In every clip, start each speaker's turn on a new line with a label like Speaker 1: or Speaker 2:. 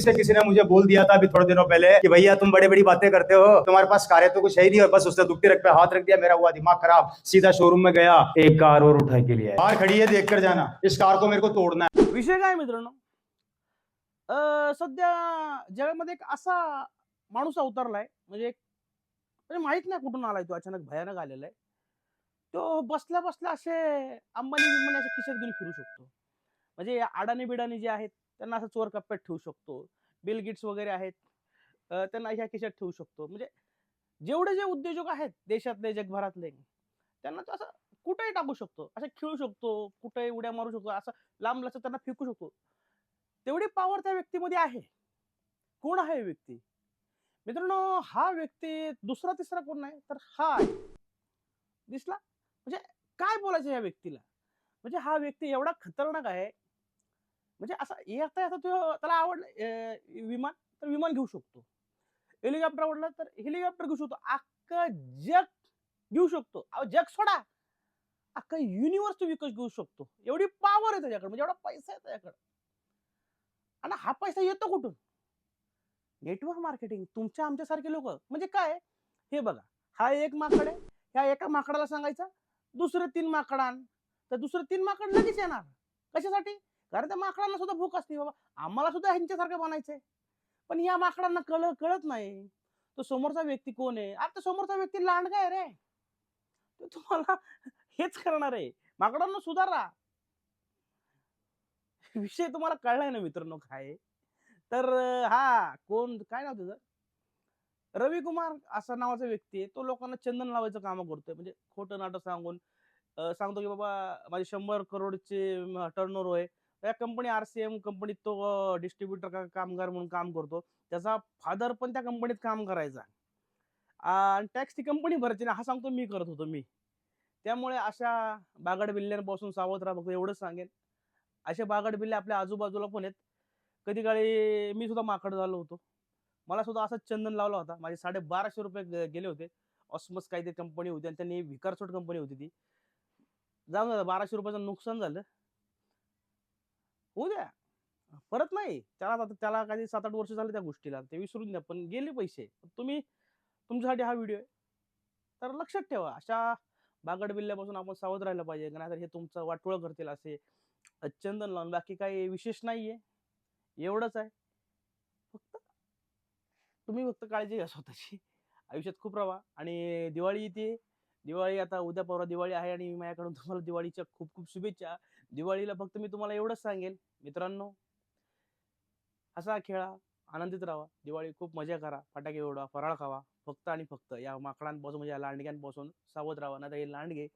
Speaker 1: से किसी ने मुझे बोल दिया था अभी थोड़े दिनों पहले कि भैया तुम बड़ी बड़ी बातें करते हो, तुम्हारे पास कार है तो कुछ है ही नहीं और बस उसने दुखती रख पे हाथ रख दिया, मेरा हुआ दिमाग खराब, सीधा शोरूम में गया, एक कार और उठा के लिए। कार खड़ी है, देख जाना, इस कार को मेरे को तोड़ना है।
Speaker 2: विषय काय मित्रांनो? सध्या जगामध्ये एक एक म्हणजे माहित नाही कुठून आलाय तो अचानक भयानक आहे तो बसल्या बसल्या असे अंबानी बिंबानी असे खिशात घेऊन फिरू शकतो. म्हणजे अडाणी बिडाणी जे आहेत त्यांना असं चोर कप्प्यात ठेवू शकतो. बिल गिट्स वगैरे आहेत. त्यांना ह्या खिशात ठेवू शकतो. म्हणजे जेवढे जे उद्योजक आहेत देशातले जगभरातले त्यांना तो असं कुठेही टाकू शकतो. असं खेळू शकतो कुठेही उड्या मारू शकतो असं लांब लचक त्यांना फेकू शकतो. तेवढी पॉवर त्या व्यक्तीमध्ये आहे. कोण आहे व्यक्ती? मित्रांनो हा व्यक्ती दुसरा तिसरा कोण नाही तर हा आहे. दिसला? म्हणजे काय बोलायचं या व्यक्तीला? म्हणजे हा व्यक्ती एवढा खतरनाक आहे म्हणजे असा येता येता तो त्याला आवडलं विमान तर विमान घेऊ शकतो. हेलिकॉप्टर आवडला तर हेलिकॉप्टर घेऊ शकतो. अख्खं जग घेऊ शकतो. जग सोडा. अख्खा युनिव्हर्स तो विकत घेऊ शकतो. एवढी पॉवर आहे त्याच्याकडे. म्हणजे एवढा पैसा आहे त्याच्याकडे. आणि हा पैसा येतो कुठून? नेटवर्क मार्केटिंग तुमच्या आमच्यासारखे लोक. म्हणजे काय? हे बघा. हा एक माकड आहे. ह्या एका माकडाला सांगायचा दुसरे तीन माकडान तर दुसरे तीन माकड लगेच येणार. कशासाठी? कारण त्या माकडांना सुद्धा भूक असते बाबा. आम्हाला सुद्धा ह्यांच्यासारखं बनायचंय. पण या माकडांना कळ कळत नाही. तो समोरचा व्यक्ती कोण आहे? आता समोरचा व्यक्ती लांडगा आहे रे. तो तुम्हाला हेच करणार आहे. माकडांना सुधारा. विषय तुम्हाला कळलाय ना मित्रांनो काय? तर हा कोण काय नाव तुझं रवी कुमार असा नावाचा व्यक्ती आहे. तो लोकांना चंदन लावायचं काम करतोय. म्हणजे खोटं नाटक सांगून सांगतो की बाबा माझे शंभर करोडचे टर्नओव्हर आहे. त्या कंपनी आरसीएम कंपनीत तो डिस्ट्रीब्युटर कामगार म्हणून काम करतो. त्याचा फादर पण त्या कंपनीत काम करायचा. आणि टॅक्स ती कंपनी भरायची ना हा सांगतो मी करत होतो मी. त्यामुळे अशा बागड बिल्ल्यांपासून सावध राहा फक्त एवढंच सांगेन. अशा बागड बिल्ले आपल्या आजूबाजूला पण आहेत. कधी काळी मी सुद्धा माकड झालो होतो. मला सुद्धा असंच चंदन लावला होता. माझे साडे बाराशे रुपये गेले होते. ऑस्मस काहीतरी कंपनी होती आणि त्यांनी विकारसोट कंपनी होती ती. जाऊन द्या बाराशे रुपयाचं नुकसान झालं. होऊ द्या. परत नाही. त्याला आता त्याला काही सात आठ वर्ष झाले त्या गोष्टीला. ते विसरून द्या. पण गेले पैसे. तुम्ही तुमच्यासाठी हा व्हिडिओ आहे. तर लक्षात ठेवा. अशा बागड बिल्ल्यापासून आपण सावध राहिलं पाहिजे. नाहीतर हे तुमचं वाटोळं करतील असे अ, चंदन लावून बाकी काही विशेष नाही आहे एवढंच आहे. फक्त तुम्ही फक्त काळजी घ्या स्वतःची. आयुष्यात खूप राहा आणि दिवाळी येते. दिवाळी आता उद्या परवा दिवाळी आहे आणि माझ्याकडून तुम्हाला दिवाळीच्या खूप खूप शुभेच्छा. दिवाळीला फक्त मी तुम्हाला एवढंच सांगेल मित्रांनो असा खेळा आनंदित राहा. दिवाळी खूप मजा करा. फटाके उडवा फराळ खावा. फक्त आणि फक्त या माकडांपासून म्हणजे या लांडग्यांपासून सावध राहा. नाही हे लांडगे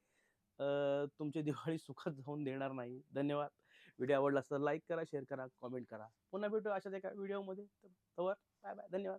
Speaker 2: तुमची दिवाळी सुखद जाऊन देणार नाही. धन्यवाद. व्हिडिओ आवडला तर लाईक करा शेअर करा कॉमेंट करा. पुन्हा भेटू अशाच एका व्हिडिओमध्ये. तर बाय बाय. धन्यवाद.